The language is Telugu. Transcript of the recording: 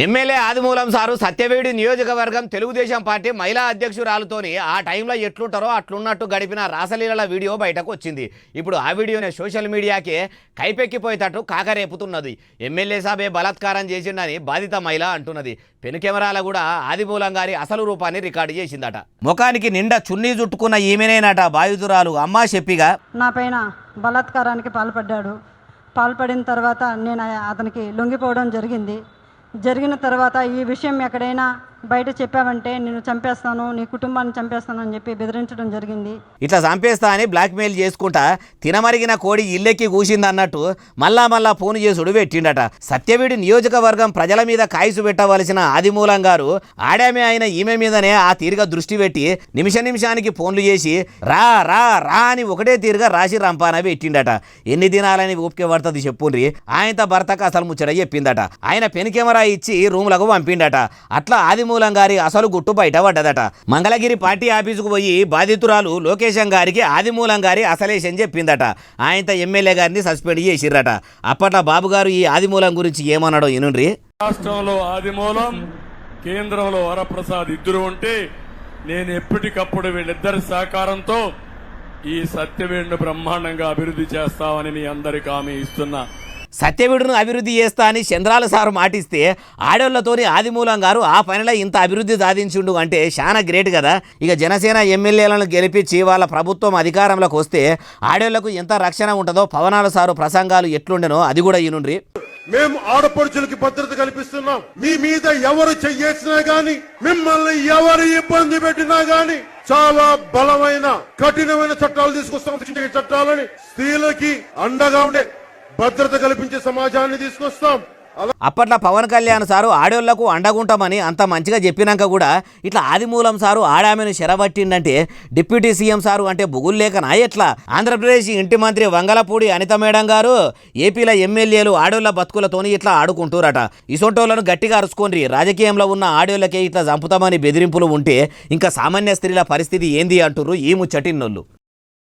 ఎమ్మెల్యే ఆదిమూలం సారు సత్యవేడి నియోజకవర్గం తెలుగుదేశం పార్టీ మహిళా అధ్యక్షురాలతోని ఆ టైంలో ఎట్లుంటారో అట్లున్నట్టు గడిపిన రాసలీలల వీడియో బయటకు వచ్చింది. ఇప్పుడు ఆ వీడియోని సోషల్ మీడియాకే కైపెక్కిపోయేటట్టు కాకరేపుతున్నది. ఎమ్మెల్యే సాబే బలాత్కారం చేసిండని బాధిత మహిళ అంటున్నది. పెను కెమెరాల కూడా ఆదిమూలం గారి అసలు రూపాన్ని రికార్డు చేసిందట. ముఖానికి నిండా చున్నీ చుట్టుకున్న ఈమెనేనట బాధితురాలు. అమ్మా చెప్పిగా నా పైన బలాత్కారానికి పాల్పడ్డాడు. పాల్పడిన తర్వాత నేను అతనికి లొంగిపోవడం జరిగింది. జరిగిన తర్వాత ఈ విషయం ఎక్కడైనా బయట చెప్పావంటే నేను చంపేస్తాను నీ కుటుంబాన్ని చంపేస్తాను అని చెప్పి బెదిరించడం జరిగింది. ఇట్లా చంపేస్తా అని బ్లాక్మెయిల్ చేసుకుంటా తినమరిగిన కోడి ఇల్లెక్కి కూసింది అన్నట్టు మళ్ళా మళ్ళా ఫోన్ చేసుడు ఉడిపెట్టిండట. సత్యవీడి నియోజకవర్గం ప్రజల మీద కాయసు పెట్టవలసిన ఆదిమూలం గారు ఆడామే అయిన ఈమె మీదనే ఆ తీరుగా దృష్టి పెట్టి నిమిష నిమిషానికి ఫోన్లు చేసి రా రా రా అని ఒకటే తీరుగా రాసి రంపాన పెట్టిండట. ఎన్ని దినాలని ఊపికే పడుతుంది చెప్పుండ్రి. ఆయనతో భర్తకు అసలు ముచ్చట చెప్పిందట. ఆయన పెన్ కెమెరా ఇచ్చి రూములకు పంపిండట. అట్లా ఆదిమూలం గారి అసలు గుట్టు బయట పడ్డదట. మంగళగిరి పార్టీ ఆఫీసుకు పోయి బాధితురాలు లోకేశం గారికి ఆదిమూలం గారి అసలేషన్ చెప్పిందట. ఆయనతో ఎమ్మెల్యే గారిని సస్పెండ్ చేసిర్రట. అప్పట్లో బాబు గారు ఈ ఆదిమూలం గురించి ఏమన్నాడో ఎనుండ్రి రాష్ట్రంలో ఆదిమూలం కేంద్రంలో వరప్రసాద్ ఇద్దరు ఉంటే నేను ఎప్పటికప్పుడు వీళ్ళిద్దరి సహకారంతో ఈ సత్యవేణు బ్రహ్మాండంగా అభివృద్ధి చేస్తామని మీ అందరికి హామీ ఇస్తున్నా. సత్యవిడును అభివృద్ధి చేస్తా అని చంద్రాల సారు మాటిస్తే ఆడోళ్ళతోని ఆదిమూలం గారు ఆ పనిలో ఇంత అభివృద్ధి సాధించిండు అంటే చాలా గ్రేట్ కదా. ఇక జనసేన ఎమ్మెల్యేలను గెలిపించి వాళ్ళ ప్రభుత్వం అధికారంలోకి వస్తే ఆడోళ్ళకు ఎంత రక్షణ ఉంటుందో పవనాల సారు ప్రసంగాలు ఎట్లుండెనో అది కూడా ఈనుండ్రి. మేము ఆడపడుచులకి భద్రత కల్పిస్తున్నాం. మీ మీద ఎవరు చెయ్యేసినా గాని మిమ్మల్ని ఎవరు ఇబ్బంది పెట్టినా గాని చాలా బలమైన కఠినమైన చట్టాలు తీసుకొస్తాం. చట్టాలని స్త్రీలకి అండగా ఉండే భద్రత కల్పించే సమాజాన్ని తీసుకొస్తాం. అప్పట్లో పవన్ కళ్యాణ్ సారు ఆడోళ్ళకు అండగుంటామని అంత మంచిగా చెప్పినాక కూడా ఇట్లా ఆదిమూలం సారు ఆడామెను చెరబట్టిండంటే డిప్యూటీ సీఎం సారు అంటే బుగుల్లేకనా ఎట్లా? ఆంధ్రప్రదేశ్ ఇంటి మంత్రి వంగలపూడి అనిత మేడం గారు ఏపీలో ఎమ్మెల్యేలు ఆడోళ్ళ బతుకులతోని ఇట్లా ఆడుకుంటూరట. ఇసొంటోళ్ళను గట్టిగా అరుచుకోండి. రాజకీయంలో ఉన్న ఆడోళ్ళకే ఇట్లా చంపుతామని బెదిరింపులు ఉంటే ఇంకా సామాన్య స్త్రీల పరిస్థితి ఏంది అంటుర్రు ఈ ముచ్చటిన్నోళ్ళు.